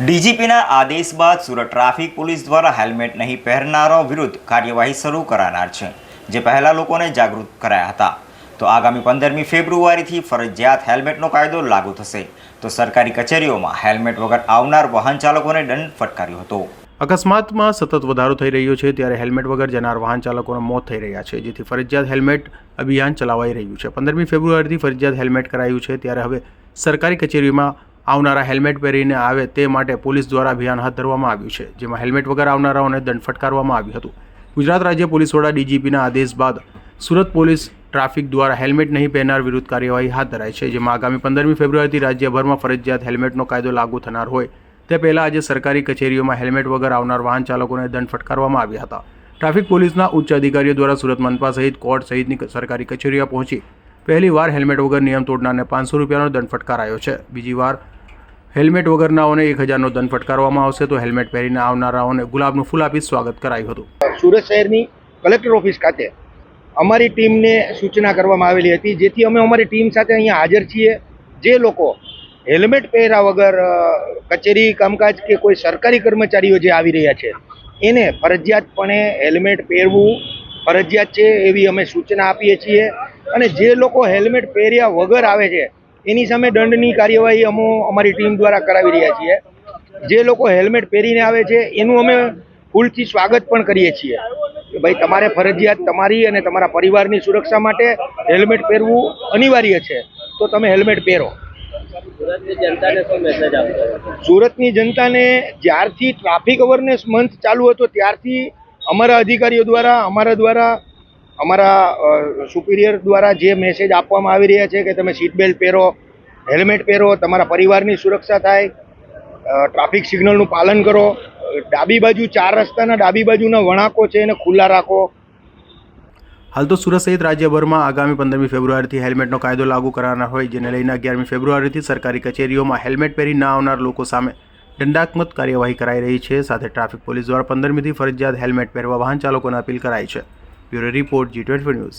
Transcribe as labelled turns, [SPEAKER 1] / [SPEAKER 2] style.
[SPEAKER 1] ડીજીપીના આદેશ બાદ Surat traffic police દ્વારા હેલ્મેટ નહીં પહેરનારો વિરુદ્ધ કાર્યવાહી શરૂ કરાનાર છે, જે પહેલા લોકોને જાગૃત કરાયા હતા. તો આગામી પંદરમી ફેબ્રુઆરીથી ફરજિયાત હેલ્મેટનો કાયદો લાગુ થશે. તો સરકારી કચેરીઓમાં હેલ્મેટ વગર આવનાર વાહન ચાલકોને દંડ ફટકાર્યો હતો.
[SPEAKER 2] અકસ્માતમાં સતત વધારો થઈ રહ્યો છે, ત્યારે હેલ્મેટ વગર જનાર વાહન ચાલકોના મોત થઈ રહ્યા છે, જેથી ફરજિયાત હેલ્મેટ અભિયાન ચલાવાઈ રહ્યું છે. પંદરમી ફેબ્રુઆરીથી ફરજિયાત હેલ્મેટ કરાયું છે, ત્યારે હવે સરકારી કચેરીમાં આવનારા હેલ્મેટ પહેરીને આવે તે માટે પોલીસ દ્વારા અભિયાન હાથ ધરવામાં આવ્યું છે, જેમાં હેલ્મેટ વગર આવનારાઓને દંડ ફટકારવામાં આવ્યું હતું. ગુજરાત રાજ્ય પોલીસ વડા ડીજીપીના આદેશ બાદ સુરત પોલીસ ટ્રાફિક દ્વારા હેલ્મેટ નહીં પહેરનાર વિરુદ્ધ કાર્યવાહી હાથ ધરાઈ છે, જેમાં આગામી પંદરમી ફેબ્રુઆરીથી રાજ્યભરમાં ફરજિયાત હેલ્મેટનો કાયદો લાગુ થનાર હોય. તે પહેલાં આજે સરકારી કચેરીઓમાં હેલ્મેટ વગર આવનાર વાહન ચાલકોને દંડ ફટકારવામાં આવ્યા હતા. ટ્રાફિક પોલીસના ઉચ્ચ અધિકારીઓ દ્વારા સુરત મનપા સહિત કોર્ટ સહિતની સરકારી કચેરીઓ પહોંચી પહેલી વાર હેલ્મેટ વગર નિયમ તોડનારને પાંચસો રૂપિયાનો દંડ ફટકારાયો છે. બીજી વાર હેલ્મેટ વગરનાઓને એક હજારનો દંડ ફટકારવામાં આવશે તો હેલ્મેટ પહેરીને આવનારાઓને ગુલાબનું ફૂલ આપી સ્વાગત કરાયું હતું.
[SPEAKER 3] સુરત શહેરની કલેક્ટર ઓફિસ ખાતે અમારી ટીમને સૂચના કરવામાં આવેલી હતી, જેથી અમે અમારી ટીમ સાથે અહીંયા હાજર છીએ. જે લોકો હેલ્મેટ પહેર્યા વગર કચેરી, કામકાજ કે કોઈ સરકારી કર્મચારીઓ જે આવી રહ્યા છે, એને ફરજિયાતપણે હેલ્મેટ પહેરવું ફરજિયાત છે એવી અમે સૂચના આપીએ છીએ. અને જે લોકો હેલ્મેટ પહેર્યા વગર આવે છે એની સામે દંડની કાર્યવાહી અમો અમારી ટીમ દ્વારા કરાવી રહ્યા છીએ. જે લોકો હેલ્મેટ પહેરીને આવે છે એનું અમે ફૂલથી સ્વાગત પણ કરીએ છીએ. કે ભાઈ તમારે ફરજિયાત તમારી અને તમારા પરિવારની સુરક્ષા માટે હેલ્મેટ પહેરવું અનિવાર્ય છે. તો તમે હેલ્મેટ પહેરો.
[SPEAKER 4] સુરતની જનતાને
[SPEAKER 3] જ્યારથી ટ્રાફિક અવેરનેસ મંથ ચાલુ હતો ત્યારથી અમારા અધિકારીઓ દ્વારા અમારા દ્વારા અમારા સુપિરિયર દ્વારા જે મેસેજ આપવામાં આવી રહ્યા છે કે તમે સીટ બેલ્ટ પહેરો હેલ્મેટ પહેરો, તમારા પરિવારની સુરક્ષા થાય ટ્રાફિક સિગ્નલનું પાલન કરો, ડાબી બાજુ ચાર રસ્તાના ડાબી બાજુના વણાકો છે એને ખુલ્લા રાખો.
[SPEAKER 2] હાલ તો સુરત સહિત રાજ્યભરમાં આગામી પંદરમી ફેબ્રુઆરીથી હેલ્મેટનો કાયદો લાગુ કરાનાર હોય, જેને લઈને અગિયારમી ફેબ્રુઆરીથી સરકારી કચેરીઓમાં હેલ્મેટ પહેરી ના આવનાર લોકો સામે દંડાત્મક કાર્યવાહી કરાઈ રહી છે. સાથે ટ્રાફિક પોલીસ દ્વારા પંદરમીથી ફરજિયાત હેલ્મેટ પહેરવા વાહન ચાલકોને અપીલ કરાઈ છે. Bureau Report G20 News.